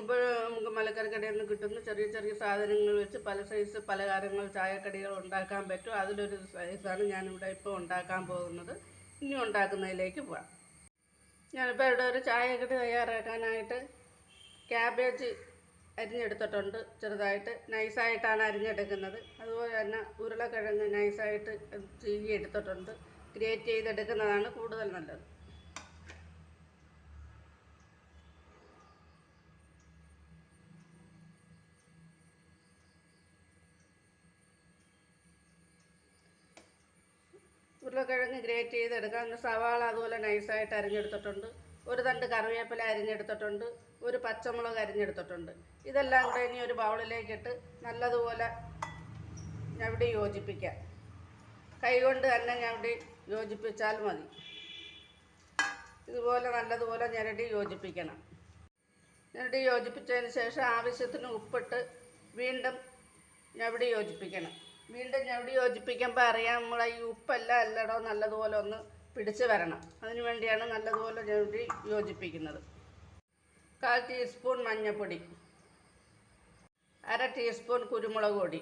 അപ്പോൾ നമുക്ക് മലക്കറി കടയിൽ നിന്ന് കിട്ടുന്ന ചെറിയ ചെറിയ സാധനങ്ങൾ വെച്ച് പല സൈസ് പലഹാരങ്ങൾ ചായക്കടികൾ ഉണ്ടാക്കാൻ പറ്റും. അതിലൊരു സൈസാണ് ഞാനിവിടെ ഇപ്പോൾ ഉണ്ടാക്കാൻ പോകുന്നത്. ഇനി ഉണ്ടാക്കുന്നതിലേക്ക് പോവാം. ഞാനിപ്പോൾ ഇവിടെ ഒരു ചായക്കടി തയ്യാറാക്കാനായിട്ട് ക്യാബേജ് അരിഞ്ഞെടുത്തിട്ടുണ്ട്. ചെറുതായിട്ട് നൈസായിട്ടാണ് അരിഞ്ഞെടുക്കുന്നത്. അതുപോലെ തന്നെ ഉരുളക്കിഴങ്ങ് നൈസായിട്ട് ചീകി എടുത്തിട്ടുണ്ട് ഗ്രേറ്റ് ചെയ്തെടുക്കുന്നതാണ് കൂടുതൽ നല്ലത്. ഉരുളക്കിഴങ്ങ് ഗ്രേറ്റ് ചെയ്തെടുക്കാം. സവാള അതുപോലെ നൈസായിട്ട് അരിഞ്ഞെടുത്തിട്ടുണ്ട്. ഒരു തണ്ട് കറിവേപ്പില അരിഞ്ഞെടുത്തിട്ടുണ്ട്. ഒരു പച്ചമുളക് അരിഞ്ഞെടുത്തിട്ടുണ്ട്. ഇതെല്ലാം കൂടെ ഇനി ഒരു ബൗളിലേക്കിട്ട് നല്ലതുപോലെ ഞവിടി യോജിപ്പിക്കാം. കൈകൊണ്ട് തന്നെ ഞവിടി യോജിപ്പിച്ചാൽ മതി. ഇതുപോലെ നല്ലതുപോലെ ഞരടി യോജിപ്പിക്കണം. ഞരടി യോജിപ്പിച്ചതിന് ശേഷം ആവശ്യത്തിന് ഉപ്പിട്ട് വീണ്ടും ഞവിടി യോജിപ്പിക്കണം. വീണ്ടും ഇവിടെ യോജിപ്പിക്കുമ്പോൾ അറിയാം നമ്മളെ ഈ ഉപ്പെല്ലാം അല്ലടോ നല്ലതുപോലെ ഒന്ന് പിടിച്ച് വരണം. അതിന് വേണ്ടിയാണ് നല്ലതുപോലെ ഞവടി യോജിപ്പിക്കുന്നത്. കാൽ ടീസ്പൂൺ മഞ്ഞൾപ്പൊടി അര ടീസ്പൂൺ കുരുമുളക് പൊടി.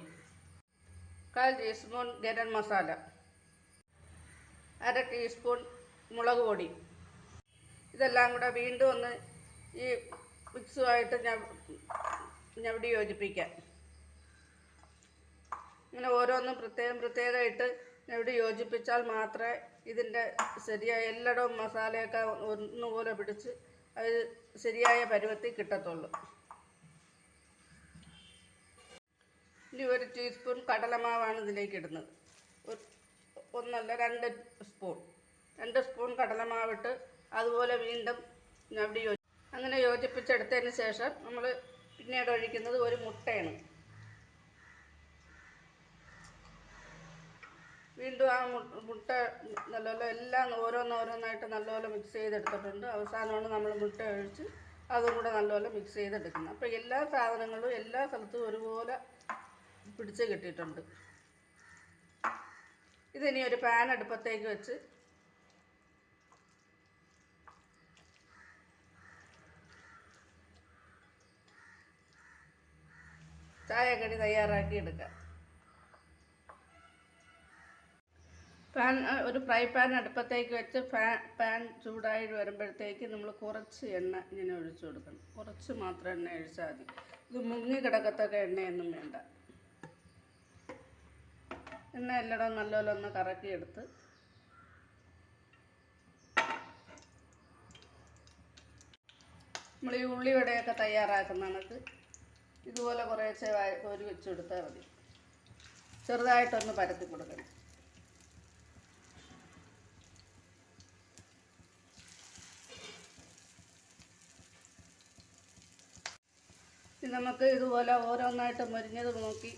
കാൽ ടീസ്പൂൺ ഗരം മസാല. അര ടീസ്പൂൺ മുളക് പൊടി. ഇതെല്ലാം കൂടെ വീണ്ടും ഒന്ന് ഈ മിക്സുമായിട്ട് ഇവിടെ യോജിപ്പിക്കാം. ഇങ്ങനെ ഓരോന്നും പ്രത്യേകം പ്രത്യേകമായിട്ട് എവിടെ യോജിപ്പിച്ചാൽ മാത്രമേ ഇതിന്റെ ശരിയായ എല്ലായിടവും മസാലയൊക്കെ ഒന്നുപോലെ പിടിച്ച് അത് ശരിയായ പരുവത്തിൽ കിട്ടത്തുള്ളൂ. ഇനി ഒരു ടീസ്പൂൺ കടലമാവാണ് ഇതിലേക്ക് ഇടുന്നത്. ഒന്നല്ല രണ്ട് സ്പൂൺ. രണ്ട് സ്പൂൺ കടലമാവിട്ട് അതുപോലെ വീണ്ടും അവിടെ യോജി അങ്ങനെ യോജിപ്പിച്ചെടുത്തതിന് ശേഷം നമ്മൾ പിന്നീട് ഒഴിക്കുന്നത് ഒരു മുട്ടയാണ് വീണ്ടും ആ മു- മുട്ട നല്ലപോലെ എല്ലാം ഓരോന്നോരോന്നായിട്ട് നല്ലപോലെ മിക്സ് ചെയ്തെടുത്തിട്ടുണ്ട്. അവസാനമാണ് നമ്മൾ മുട്ട ഒഴിച്ച് അതും കൂടെ നല്ലപോലെ മിക്സ് ചെയ്തെടുക്കുന്നത്. അപ്പോൾ എല്ലാ സാധനങ്ങളും എല്ലാ സ്ഥലത്തും ഒരുപോലെ പിടിച്ച് കിട്ടിയിട്ടുണ്ട്. ഇതിനി ഒരു പാൻ അടുപ്പത്തേക്ക് വെച്ച് ചായക്കടി തയ്യാറാക്കി എടുക്കാം. പാൻ ഒരു ഫ്രൈ പാൻ അടുപ്പത്തേക്ക് വെച്ച് പാൻ ചൂടായി വരുമ്പോഴത്തേക്ക് നമ്മൾ കുറച്ച് എണ്ണ ഇങ്ങനെ ഒഴിച്ചു കൊടുക്കണം. കുറച്ച് മാത്രം എണ്ണ ഒഴിച്ചാൽ മതി. ഇത് മുങ്ങി കിടക്കത്തക്ക എണ്ണയൊന്നും വേണ്ട. എണ്ണ എല്ലാം നല്ലപോലെ ഒന്ന് കറക്കിയെടുത്ത്. നമ്മൾ ഈ ഉള്ളിവടയൊക്കെ തയ്യാറാക്കുന്ന കണക്ക് ഇതുപോലെ കുറേശ്ശെ കോരി വെച്ച് കൊടുത്താൽ മതി. ചെറുതായിട്ടൊന്ന് പരത്തി കൊടുക്കണം. നമുക്ക് ഇതുപോലെ ഓരോന്നായിട്ട് മുരിഞ്ഞത് നോക്കി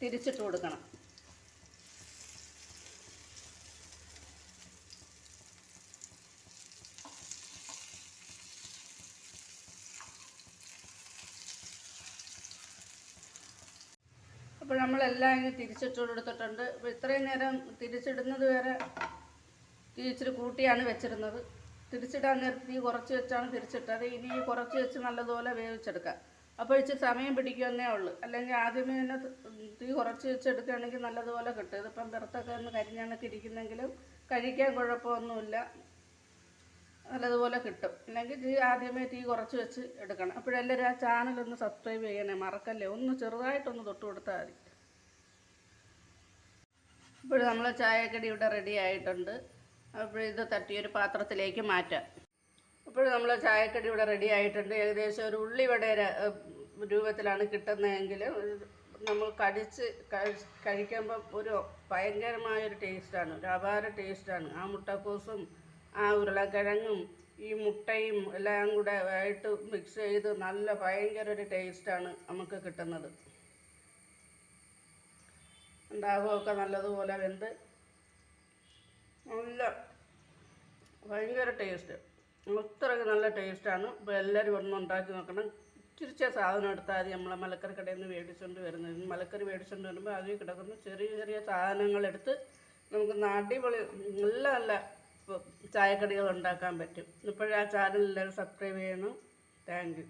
തിരിച്ചിട്ട് കൊടുക്കണം. അപ്പോൾ നമ്മളെല്ലാം ഇനി തിരിച്ചിട്ട് കൊടുത്തിട്ടുണ്ട്. അപ്പോൾ ഇത്രയും നേരം തിരിച്ചിടുന്നത് വരെ ഇച്ചിരി കൂട്ടിയാണ് വെച്ചിരുന്നത്. തിരിച്ചിടാൻ നിർത്തി കുറച്ച് വെച്ചാണ് തിരിച്ചിട്ടത്. ഇനി കുറച്ച് വെച്ച് നല്ലതുപോലെ വേവിച്ചെടുക്കാം. അപ്പോൾ ഇച്ചിരി സമയം പിടിക്കുമെന്നേ ഉള്ളൂ. അല്ലെങ്കിൽ ആദ്യമേ തന്നെ ത- കുറച്ച് വെച്ചെടുക്കുകയാണെങ്കിൽ നല്ലതുപോലെ കിട്ടും. ഇതിപ്പം പുറത്തൊക്കെ ഒന്ന് കരിഞ്ഞണക്ക് ഇരിക്കുന്നെങ്കിലും കഴിക്കാൻ കുഴപ്പമൊന്നുമില്ല. നല്ലതുപോലെ കിട്ടും. അല്ലെങ്കിൽ തീ ആദ്യമേ തീ കുറച്ച് വെച്ച് എടുക്കണം. അപ്പോഴെല്ലാവരും ആ ചാനലൊന്ന് സബ്സ്ക്രൈബ് ചെയ്യണേ. മറക്കല്ലേ? ഒന്ന് ചെറുതായിട്ടൊന്ന് തൊട്ട് കൊടുത്താൽ മതി. ഇപ്പോൾ നമ്മൾ ചായക്കടി ഇവിടെ റെഡി ആയിട്ടുണ്ട്. അപ്പോൾ ഇത് തട്ടിയൊരു പാത്രത്തിലേക്ക് മാറ്റാം. അപ്പോൾ നമ്മൾ ചായക്കടി ഇവിടെ റെഡി ആയിട്ടുണ്ട്. ഏകദേശം ഒരു ഉള്ളിവട രൂപത്തിലാണ് കിട്ടുന്നതെങ്കിൽ നമ്മൾ കടിച്ച് കഴിക്കുമ്പോൾ കഴിക്കുമ്പം ഒരു ഭയങ്കരമായൊരു ടേസ്റ്റാണ് ഒരു അപാര ടേസ്റ്റാണ് ആ മുട്ടക്കോസും ആ ഉരുളക്കിഴങ്ങും ഈ മുട്ടയും എല്ലാം കൂടെ ആയിട്ട് മിക്സ് ചെയ്ത് നല്ല ഭയങ്കര ഒരു ടേസ്റ്റാണ് നമുക്ക് കിട്ടുന്നത്. ഉണ്ടാവുമൊക്കെ നല്ലതുപോലെ വെന്ത് നല്ല ഭയങ്കര ടേസ്റ്റ് അത്രയ്ക്ക് നല്ല ടേസ്റ്റാണ് ഇപ്പോൾ എല്ലാവരും ഒന്ന് ഉണ്ടാക്കി നോക്കണം. ഇച്ചിരിച്ച സാധനം എടുത്താൽ മതി. നമ്മളെ മലക്കറി കടയിൽ നിന്ന് മേടിച്ചുകൊണ്ട് വരുന്നത്. മലക്കറി മേടിച്ചുകൊണ്ട് വരുമ്പോൾ അതിൽ കിടക്കുന്ന ചെറിയ ചെറിയ സാധനങ്ങളെടുത്ത് നമുക്ക് അടിപൊളി നല്ല നല്ല ചായക്കടികൾ ഉണ്ടാക്കാൻ പറ്റും. ഇപ്പോഴാ ചാനൽ എല്ലാവരും സബ്സ്ക്രൈബ് ചെയ്യണം. Thank you